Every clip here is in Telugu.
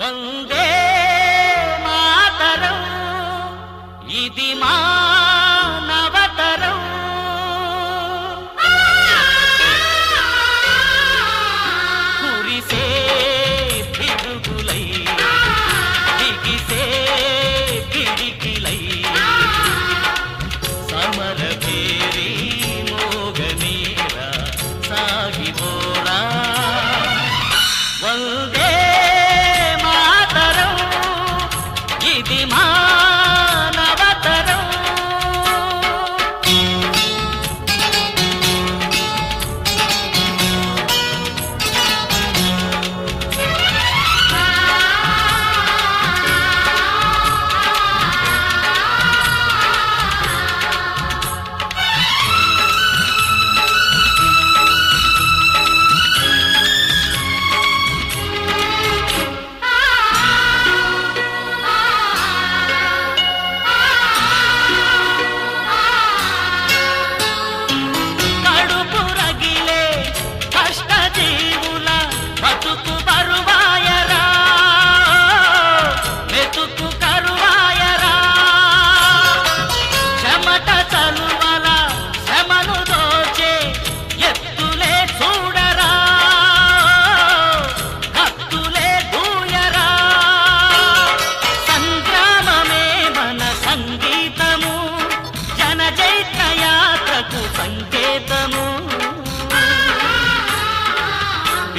వందే మాతరం. ఇది మా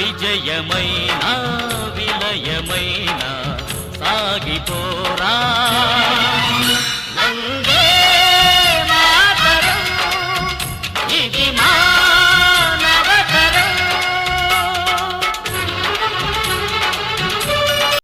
విజయమైనా విలయమైనా సాగిపో